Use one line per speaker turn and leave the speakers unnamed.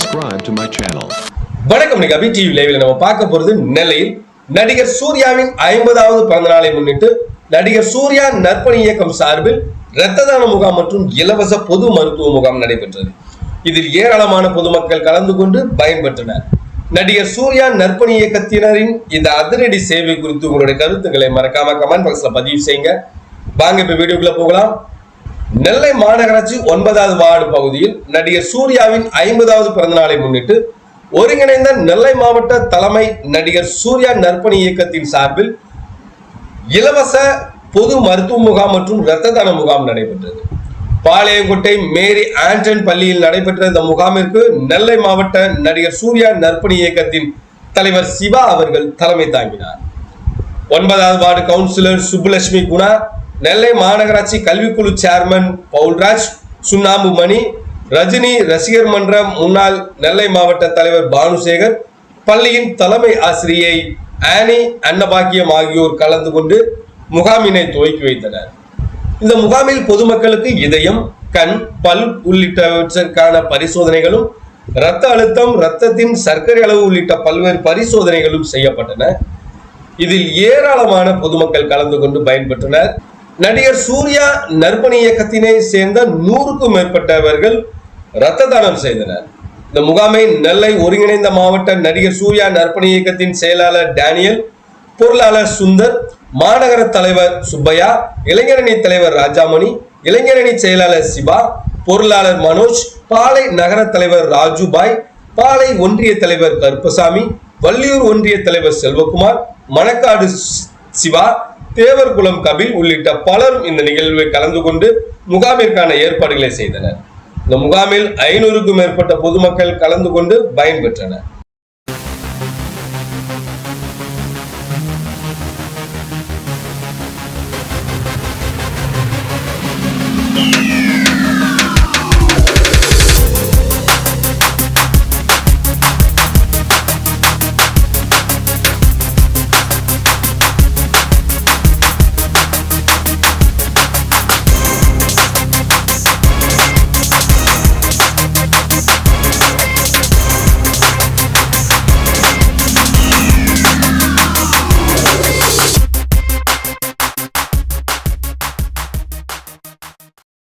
subscribe to my channel.
வணக்கம் நிகாபி TV லைவ்ல நம்ம பார்க்க போறது நெல்லையில் நடிகர் சூர்யாவின் ஐம்பதாவது பிறந்த நாளை முன்னிட்டு நடிகர் சூர்யா நற்பணி இயக்கம் சார்பில் இரத்த தான முகாம் மற்றும் இலவச பொது மருத்துவ முகாம் நடைபெற்றது. இதில் ஏராளமான பொதுமக்கள் கலந்து கொண்டு பயன்பெற்றனர். நடிகர் சூர்யா நற்பணி இயக்கத்தினரின் இந்த அதிரடி சேவை குறித்து உங்களுடைய கருத்துக்களை மறக்காம கமெண்ட் பாக்ஸ்ல பதிவு செய்யுங்க. வாங்க இப்ப வீடியோக்குள்ள போகலாம். நெல்லை மாநகராட்சி ஒன்பதாவது வார்டு பகுதியில் நடிகர் சூர்யாவின் ஐம்பதாவது பிறந்த நாளை முன்னிட்டு ஒருங்கிணைந்த நெல்லை மாவட்ட தலைமை நடிகர் சூர்யா நற்பணி இயக்கத்தின் சார்பில் இலவச பொது மருத்துவ முகாம் மற்றும் இரத்த தான முகாம் நடைபெற்றது. பாளையங்கோட்டை மேரி ஆண்டன் பள்ளியில் நடைபெற்ற இந்த முகாமிற்கு நெல்லை மாவட்ட நடிகர் சூர்யா நற்பணி இயக்கத்தின் தலைவர் சிவா அவர்கள் தலைமை தாங்கினார். ஒன்பதாவது வார்டு கவுன்சிலர் சுப்புலட்சுமி குணா நெல்லை மாநகராட்சி கல்விக்குழு சேர்மன் பவுல்ராஜ் சுண்ணாம்பு மணி ரஜினி ரசிகர் மன்ற முன்னாள் நெல்லை மாவட்ட தலைவர் பானுசேகர் பள்ளியின் தலைமை ஆசிரியை ஆனி அன்னபாக்கியம் ஆகியோர் கலந்து கொண்டு முகாமினை துவக்கி வைத்தனர். இந்த முகாமில் பொதுமக்களுக்கு இதயம் கண் பல் உள்ளிட்டவற்றிற்கான பரிசோதனைகளும் இரத்த அழுத்தம் இரத்தத்தின் சர்க்கரை அளவு உள்ளிட்ட பல்வேறு பரிசோதனைகளும் செய்யப்பட்டன. இதில் ஏராளமான பொதுமக்கள் கலந்து கொண்டு பயன்பெற்றனர். நடிகர் சூர்யா நற்பணி இயக்கத்தினை சேர்ந்த நூறுக்கும் மேற்பட்டவர்கள் இரத்த தானம் செய்தனர். இந்த முகாமை நெல்லை ஒருங்கிணைந்த மாவட்ட நடிகர் சூர்யா நற்பணி இயக்கத்தின் செயலாளர் டேனியல் பொருளாளர் சுந்தர் மாநகர தலைவர் சுப்பையா இளைஞரணி தலைவர் ராஜாமணி இளைஞரணி செயலாளர் சிவா பொருளாளர் மனோஜ் பாலை நகர தலைவர் ராஜுபாய் பாலை ஒன்றிய தலைவர் கருப்பசாமி வள்ளியூர் ஒன்றிய தலைவர் செல்வகுமார் மணக்காடு சிவா தேவர்குளம் கபில் உள்ளிட்ட பலரும் இந்த நிகழ்வில் கலந்து கொண்டு முகாமிற்கான ஏற்பாடுகளை செய்தனர். இந்த முகாமில் ஐநூறுக்கும் மேற்பட்ட பொதுமக்கள் கலந்து கொண்டு பயன்பெற்றனர்.